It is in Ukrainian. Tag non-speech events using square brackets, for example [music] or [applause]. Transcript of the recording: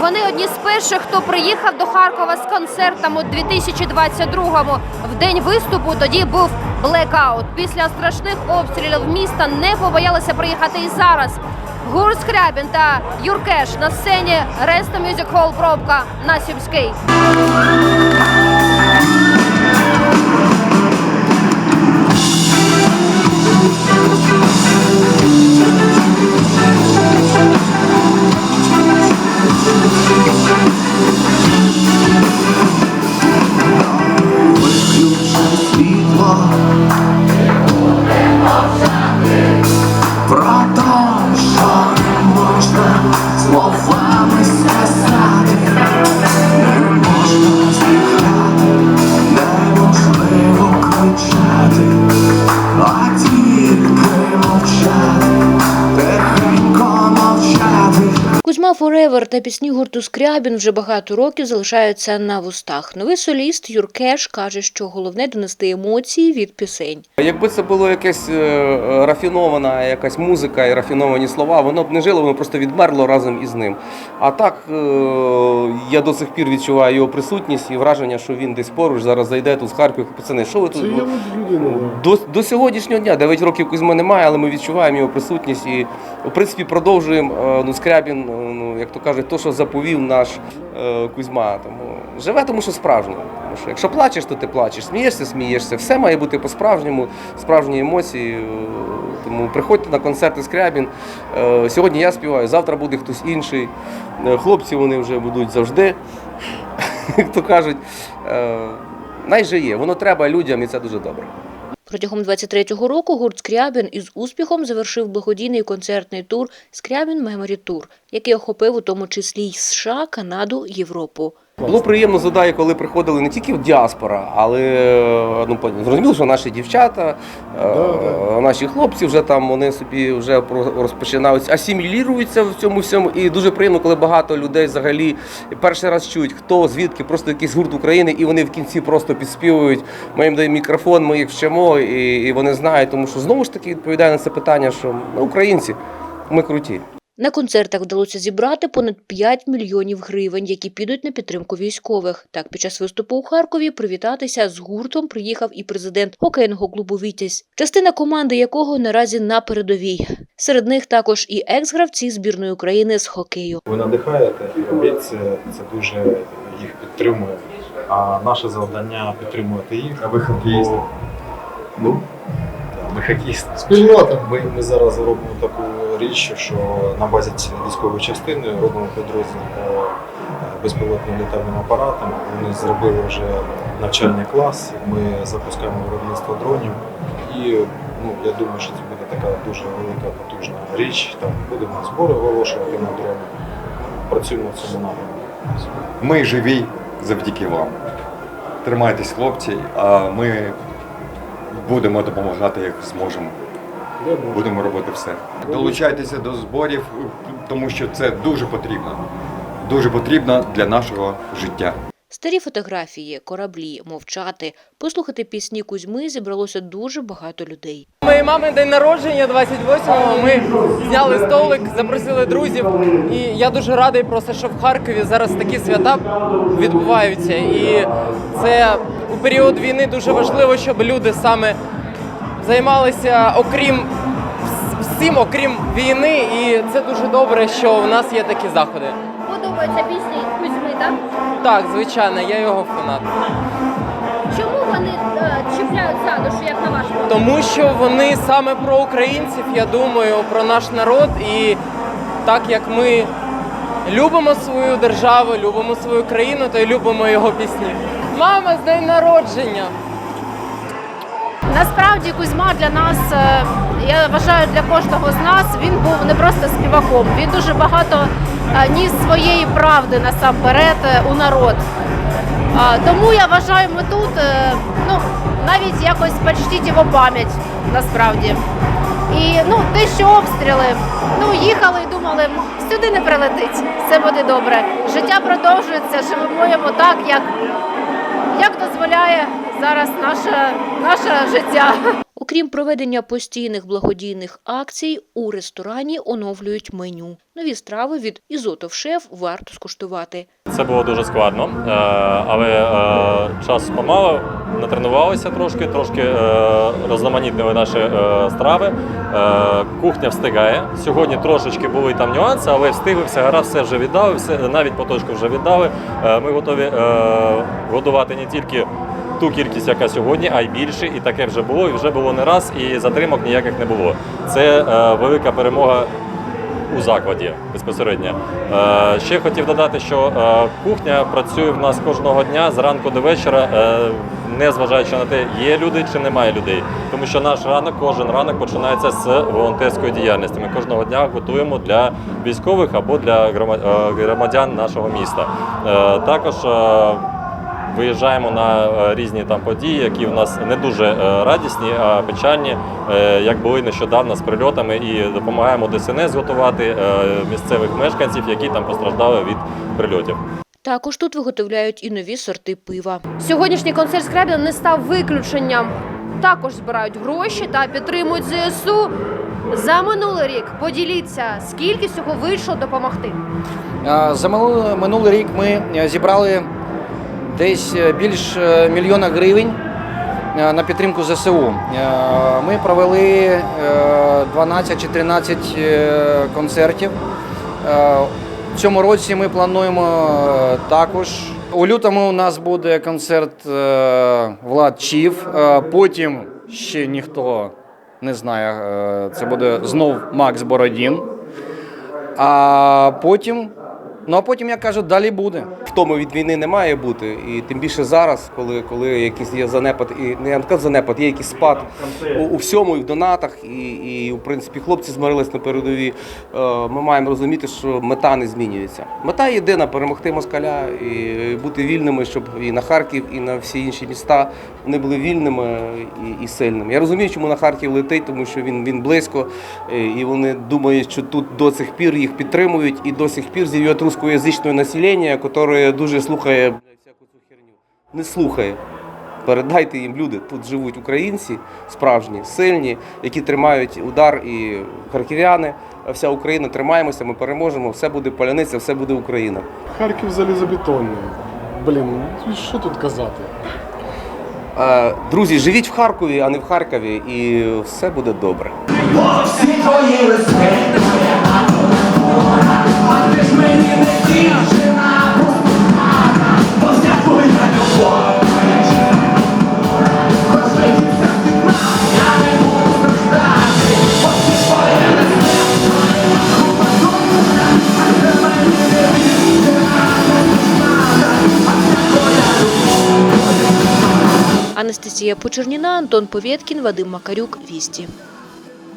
Вони одні з перших, хто приїхав до Харкова з концертом у 2022-му. В день виступу тоді був блекаут. Після страшних обстрілів міста не побоялися приїхати і зараз. Гур Скрябін та Юркеш на сцені Реста Мюзик Холл пробка на Сюмський. Форевер та пісні гурту Скрябін вже багато років залишаються на вустах. Новий соліст Юркеш каже, що головне донести емоції від пісень. Якби це було якесь е, рафінована якась музика і рафіновані слова, воно б не жило, воно просто відмерло разом із ним. А так е, я до сих пір відчуваю його присутність і враження, що він десь поруч зараз зайде тут з Харкова. Пацани, що ви тут? До, до сьогоднішнього дня, 9 років Кузьми немає, але ми відчуваємо його присутність і в принципі продовжуємо. е, Ну, Скрябін, ну як то кажуть, то, що заповів наш е, Кузьма. Тому живе, тому що справжнє. Тому що якщо плачеш, то ти плачеш, смієшся, смієшся. Все має бути по-справжньому, справжні емоції. е, Тому приходьте на концерти Скрябін. Е, Сьогодні я співаю, завтра буде хтось інший. Е, Хлопці вони вже будуть завжди. [laughs] Як то кажуть, е, найже є. Воно треба людям, і це дуже добре. Протягом 23-го року гурт Скрябін із успіхом завершив благодійний концертний тур Скрябін Меморі Тур, який охопив у тому числі й США, Канаду, Європу. Було приємно задаю, коли приходили не тільки в діаспора, але е, ну зрозуміло, що наші дівчата, е, наші хлопці вже там вони собі вже про- розпочинають асиміліруються в цьому всьому. І дуже приємно, коли багато людей взагалі перший раз чують, хто звідки, просто якийсь гурт України, і вони в кінці просто підспівують. Ми їм даємо мікрофон, ми їх вчимо, і, і вони знають, тому що знову ж таки відповідає на це питання, що ми українці, ми круті. На концертах вдалося зібрати понад 5 мільйонів гривень, які підуть на підтримку військових. Так, під час виступу у Харкові привітатися з гуртом приїхав і президент хокейного клубу Вітязь, частина команди якого наразі на передовій. Серед них також і екс-гравці збірної України з хокею. Ви надихаєте і робіть це, це дуже їх підтримує. А наше завдання підтримувати їх. А ви хокеїсти? Ну, ми хокеїсти. Спільнота. Ми, ми зараз робимо таку річ, що на базі військової частини робимо підрозділ по е, безпілотним літальним апаратам. Вони зробили вже навчальний клас. Ми запускаємо виробництво дронів. І ну, я думаю, що це буде така дуже велика потужна річ. Там будемо збори оголошувати на дрони. Працюємо в цьому напрямку. Ми живі завдяки вам. Тримайтесь, хлопці, а ми будемо допомагати, як зможемо. Будемо робити все. Долучайтеся до зборів, тому що це дуже потрібно. Дуже потрібно для нашого життя. Старі фотографії, кораблі, мовчати, послухати пісні Кузьми зібралося дуже багато людей. Моєї мами день народження 28-го. Ми зняли столик, запросили друзів. І я дуже радий, просто що в Харкові зараз такі свята відбуваються. І це період війни дуже важливо, щоб люди саме займалися окрім всім, окрім війни. І це дуже добре, що в нас є такі заходи. Подобаються пісні Кузьми, так? Так, звичайно, я його фанат. Чому вони е, чіпляють за душу, як на ваш погляд? Тому що вони саме про українців, я думаю, про наш народ. І так як ми любимо свою державу, любимо свою країну, то й любимо його пісні. Мама, з день народження! Насправді Кузьма для нас, е, я вважаю, для кожного з нас він був не просто співаком. Він дуже багато е, ніс своєї правди насамперед е, у народ. Тому я вважаю, ми тут ну, навіть якось почтіть його пам'ять насправді. І ну, те, що обстріли, ну їхали і думали, сюди не прилетить, все буде добре. Життя продовжується, живемо так, як дозволяє зараз наше, наше життя. Окрім проведення постійних благодійних акцій, у ресторані оновлюють меню. Нові страви від Ізотов Шеф варто скуштувати. Це було дуже складно, е, але е, час помало, натренувалися трошки, трошки е, розноманітнили наші страви. Кухня встигає. Сьогодні трошечки були там нюанси, але встигли, все гаразд, все вже віддали, все, навіть поточку вже віддали. Ми готові годувати не тільки ту кількість, яка сьогодні, а й більше. І таке вже було, і вже було не раз, і затримок ніяких не було. Це е, велика перемога у закладі безпосередньо. Е, ще хотів додати, що е, кухня працює в нас кожного дня зранку до вечора, е, не зважаючи на те, є люди чи немає людей. Тому що наш ранок, кожен ранок починається з волонтерської діяльності. Ми кожного дня готуємо для військових або для е, громадян нашого міста. Е, також е, Виїжджаємо на е, різні там події, які в нас не дуже е, радісні, а печальні, е, як були нещодавно з прильотами, і допомагаємо ДСНС готувати місцевих мешканців, які там постраждали від прильотів. Також тут виготовляють і нові сорти пива. Сьогоднішній концерт Скрябіна не став виключенням. Також збирають гроші та підтримують ЗСУ. За минулий рік поділіться, скільки всього вийшло допомогти. За минулий, рік ми зібрали десь е, більш е, мільйона гривень е, на підтримку ЗСУ. Ми провели е, 12 чи 13 е, концертів. В цьому році ми плануємо також. У лютому у нас буде концерт Влад Чів. Потім ще ніхто не знає. Це буде знов Макс Бородін. А потім, ну а потім, як кажуть, далі буде. Втоми від війни не має бути, і тим більше зараз, коли, коли якийсь є занепад, і не я занепад, є якийсь спад у, у всьому, і в донатах, і, і в принципі хлопці змирились на передовій. Е, Ми маємо розуміти, що мета не змінюється. Мета єдина перемогти москаля і бути вільними, щоб і на Харків, і на всі інші міста вони були вільними і, і сильними. Я розумію, чому на Харків летить, тому що він, він близько, е, і вони думають, що тут до цих пір їх підтримують, і до сих пір з'являють рускоязичне населення, яке дуже слухає всяку цю херню. Не слухає. Передайте їм люди. Тут живуть українці справжні, сильні, які тримають удар і харків'яни. Вся Україна тримаємося, ми переможемо. Все буде паляниця, все буде Україна. Харків залізобетонний. Блін, ну що тут казати? Е, Друзі, живіть в Харкові, а не в Харкові, і все буде добре. Бо всі твої листи А ти ж мені не дівчина Анастасія Почерніна, Антон Повєткін, Вадим Макарюк. Вісті.